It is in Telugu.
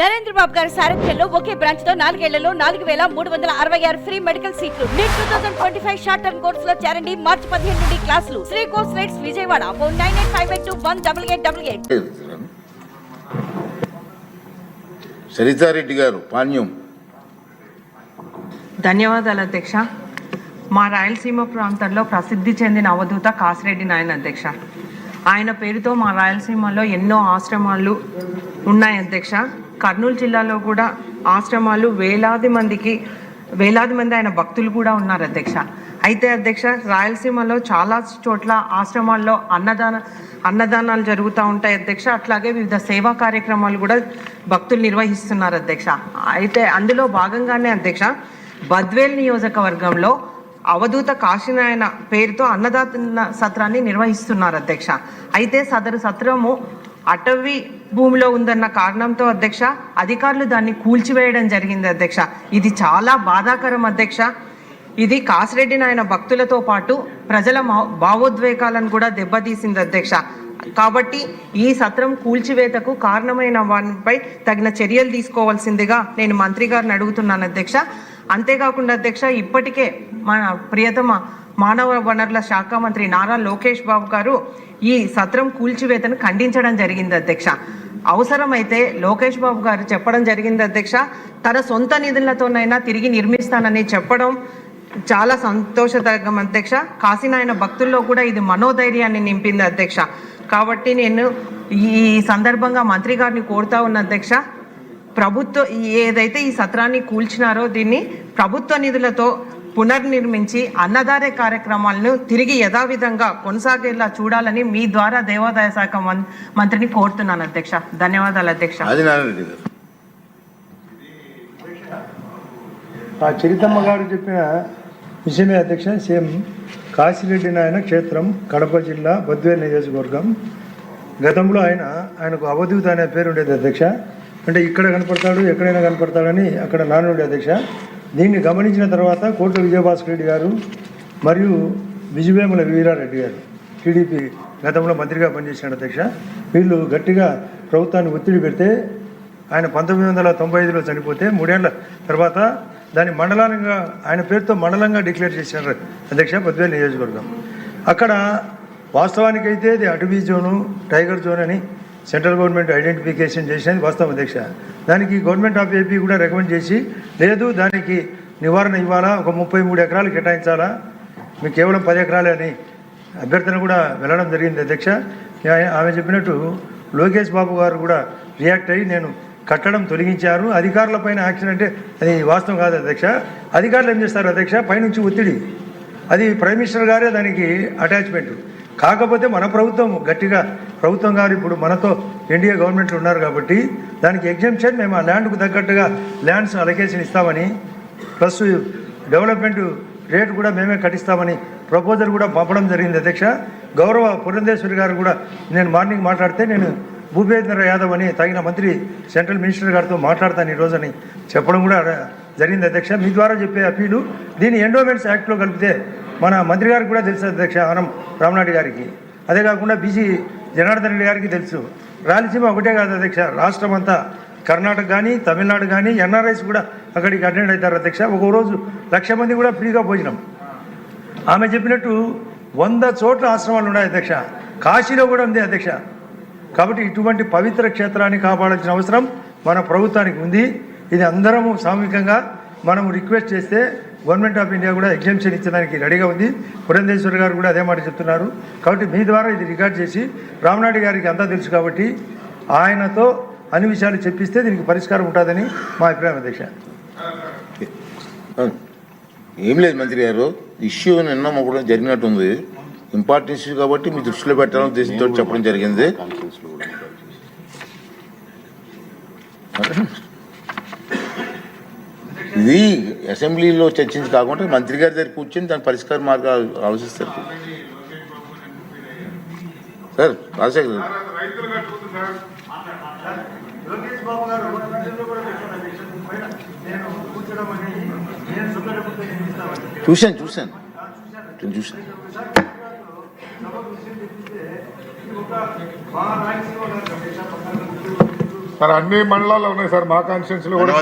నరేంద్ర బాబు గారి సారథ్యంలో ఒకే బ్రాంచ్తో నాలుగేళ్ళలో నాలుగు వేల మూడు వందల అరవై ఆరు ఫ్రీ మెడికల్ సీట్లు. NEET two thousand twenty five short term కోర్స్లో చేరండి. మార్చి పదిహేను నుండి క్లాసులు. Sri course rights Vijayawada. Phone nine eight five eight two one double eight double eight Saritha Reddy garu Panyam. ధన్యవాదాలు అధ్యక్ష. మా రాయలసీమ ప్రాంతంలో ప్రసిద్ధి చెందిన అవధూత కాసిరెడ్డి నాయన అధ్యక్ష. ఆయన పేరుతో మా రాయలసీమలో ఎన్నో ఆశ్రమాలు ఉన్నాయి అధ్యక్ష. కర్నూలు జిల్లాలో కూడా ఆశ్రమాలు వేలాది మందికి వేలాది మంది ఆయన భక్తులు కూడా ఉన్నారు అధ్యక్ష. అయితే అధ్యక్ష రాయలసీమలో చాలా చోట్ల ఆశ్రమాల్లో అన్నదాన అన్నదానాలు జరుగుతూ ఉంటాయి అధ్యక్ష. అట్లాగే వివిధ సేవా కార్యక్రమాలు కూడా భక్తులు నిర్వహిస్తున్నారు అధ్యక్ష. అయితే అందులో భాగంగానే అధ్యక్ష బద్వేల్ నియోజకవర్గంలో అవధూత కాశీనాయన పేరుతో అన్నదాత సత్రాన్ని నిర్వహిస్తున్నారు అధ్యక్ష. అయితే సదరు సత్రము అటవీ భూమిలో ఉందన్న కారణంతో అధ్యక్ష అధికారులు దాన్ని కూల్చివేయడం జరిగింది అధ్యక్ష. ఇది చాలా బాధాకరం అధ్యక్ష. ఇది కాసిరెడ్డి నాయన భక్తులతో పాటు ప్రజల భావోద్వేగాలను కూడా దెబ్బతీసింది అధ్యక్ష. కాబట్టి ఈ సత్రం కూల్చివేతకు కారణమైన వారిపై తగిన చర్యలు తీసుకోవాల్సిందిగా నేను మంత్రి గారిని అడుగుతున్నాను అధ్యక్ష. అంతేకాకుండా అధ్యక్ష ఇప్పటికే మన ప్రియతమ మానవ వనరుల శాఖ మంత్రి నారా లోకేష్ బాబు గారు ఈ సత్రం కూల్చివేతను ఖండించడం జరిగింది అధ్యక్ష. అవసరమైతే లోకేష్ బాబు గారు చెప్పడం జరిగింది అధ్యక్ష. తన సొంత నిధులతోనైనా తిరిగి నిర్మిస్తానని చెప్పడం చాలా సంతోషదగ్గం అధ్యక్ష. కాశీనాయన భక్తుల్లో కూడా ఇది మనోధైర్యాన్ని నింపింది అధ్యక్ష. కాబట్టి నేను ఈ సందర్భంగా మంత్రి గారిని కోరుతా ఉన్న అధ్యక్ష. ప్రభుత్వ ఏదైతే ఈ సత్రాన్ని కూల్చినారో దీన్ని ప్రభుత్వ నిధులతో పునర్నిర్మించి అన్నదారే కార్యక్రమాలను తిరిగి యథావిధంగా కొనసాగేలా చూడాలని మీ ద్వారా దేవాదాయ శాఖ మం- మంత్రిని కోరుతున్నాను అధ్యక్ష. ధన్యవాదాలు అధ్యక్ష. ఆ చరితమ్మ గారు చెప్పిన విషయమే అధ్యక్ష సేమ్ కాశిరెడ్డి నాయన క్షేత్రం కడప జిల్లా బద్వేల్ నియోజకవర్గం. గతంలో ఆయన ఆయనకు అవధూత అనే పేరు ఉండేది అధ్యక్ష. అంటే ఇక్కడ కనపడతాడు ఎక్కడైనా కనపడతాడని అక్కడ నానుడి అధ్యక్ష. దీన్ని గమనించిన తర్వాత కోట్ల విజయభాస్కర్ రెడ్డి గారు మరియు విజయవేముల వీరారెడ్డి గారు టీడీపీ గతంలో మంత్రిగా పనిచేసిన అధ్యక్ష వీళ్ళు గట్టిగా ప్రభుత్వాన్ని ఒత్తిడి పెడితే ఆయన పంతొమ్మిది వందల తొంభై ఐదులో చనిపోతే మూడేళ్ళ తర్వాత దాన్ని మండలంగా ఆయన పేరుతో మండలంగా డిక్లేర్ చేశారు అధ్యక్ష బద్వేల్ నియోజకవర్గం. అక్కడ వాస్తవానికైతే ఇది అటవీ జోను టైగర్ జోన్ అని సెంట్రల్ గవర్నమెంట్ ఐడెంటిఫికేషన్ చేసేది వాస్తవం అధ్యక్ష దానికి గవర్నమెంట్ ఆఫ్ ఏపీ కూడా రికమెండ్ చేసి లేదు దానికి నివారణ ఇవ్వాలా? ఒక ముప్పై మూడు ఎకరాలు కేటాయించాలా? మీకు కేవలం పది ఎకరాలే అని అభ్యర్థన కూడా వెళ్ళడం జరిగింది అధ్యక్ష. ఆమె చెప్పినట్టు లోకేష్ బాబు గారు కూడా రియాక్ట్ అయ్యి నేను కట్టడం తొలగించారు. అధికారులపైన యాక్షన్ అంటే అది వాస్తవం కాదు అధ్యక్ష. అధికారులు ఏం చేస్తారు అధ్యక్ష? పైనుంచి ఒత్తిడి. అది ప్రైమ్ మినిస్టర్ గారే దానికి అటాచ్మెంట్. కాకపోతే మన ప్రభుత్వం గట్టిగా ప్రభుత్వం గారు ఇప్పుడు మనతో ఎన్డీఏ గవర్నమెంట్లు ఉన్నారు కాబట్టి దానికి ఎగ్జామ్షన్ మేము ఆ ల్యాండ్కు తగ్గట్టుగా ల్యాండ్స్ అలొకేషన్ ఇస్తామని ప్లస్ డెవలప్మెంట్ రేటు కూడా మేమే కట్టిస్తామని ప్రపోజల్ కూడా పంపడం జరిగింది అధ్యక్ష. గౌరవ పురంధేశ్వరి గారు కూడా నేను మార్నింగ్ మాట్లాడితే నేను భూపేంద్ర యాదవ్ అని తగిన మంత్రి సెంట్రల్ మినిస్టర్ గారితో మాట్లాడతాను ఈ చెప్పడం కూడా జరిగింది అధ్యక్ష. మీ ద్వారా చెప్పే అప్పీలు దీన్ని ఎండోమెంట్స్ యాక్ట్లో కలిపితే మన మంత్రి గారికి కూడా తెలుసు అధ్యక్ష మనం రామనాయుడు గారికి. అదే కాకుండా బీసీ జనార్దన్ రెడ్డి గారికి తెలుసు. రాయలసీమ ఒకటే కాదు అధ్యక్ష రాష్ట్రం అంతా కర్ణాటక కానీ తమిళనాడు కానీ ఎన్ఆర్ఐస్ కూడా అక్కడికి అటెండ్ అవుతారు అధ్యక్ష. ఒక రోజు లక్ష మంది కూడా ఫ్రీగా భోజనం. ఆమె చెప్పినట్టు వంద చోట్ల ఆశ్రమాలు ఉన్నాయి అధ్యక్ష. కాశీలో కూడా ఉంది అధ్యక్ష. కాబట్టి ఇటువంటి పవిత్ర క్షేత్రాన్ని కాపాడాల్సిన అవసరం మన ప్రభుత్వానికి ఉంది. ఇది అందరము సామూహికంగా మనము రిక్వెస్ట్ చేస్తే గవర్నమెంట్ ఆఫ్ ఇండియా కూడా ఎగ్జామ్షన్ ఇచ్చడానికి రెడీగా ఉంది. పురంధేశ్వర్ గారు కూడా అదే మాట చెప్తున్నారు. కాబట్టి మీ ద్వారా ఇది రికార్డ్ చేసి రామనాయుడు గారికి అంతా తెలుసు కాబట్టి ఆయనతో అన్ని విషయాలు చెప్పిస్తే దీనికి పరిష్కారం ఉంటుందని మా అభిప్రాయం అధ్యక్ష. ఏం లేదు మంత్రి గారు ఇష్యూ నిన్న కూడా జరిగినట్టుంది. ఇంపార్టెంట్ ఇష్యూ కాబట్టి మీ దృష్టిలో పెట్టాలని ఉద్దేశంతో చెప్పడం జరిగింది. ఇది అసెంబ్లీలో చర్చించి కాకుండా మంత్రి గారి దగ్గర కూర్చొని దాని పరిష్కార మార్గాలు ఆలోచిస్తారు. సార్ రాజశేఖర్ గారు. లోకేష్ బాబు గారు నేను కూర్చోడం అనేది నేను సుఖపడిపోతే నేను ఇస్తామని చూశాను. చూశాను నేను చూశాను. ఒక మా రాయలసీమ గారు పక్కన సార్ అన్ని మండలాల్లో ఉన్నాయి సార్ మా కాన్స్టిట్యూన్సీలో కూడా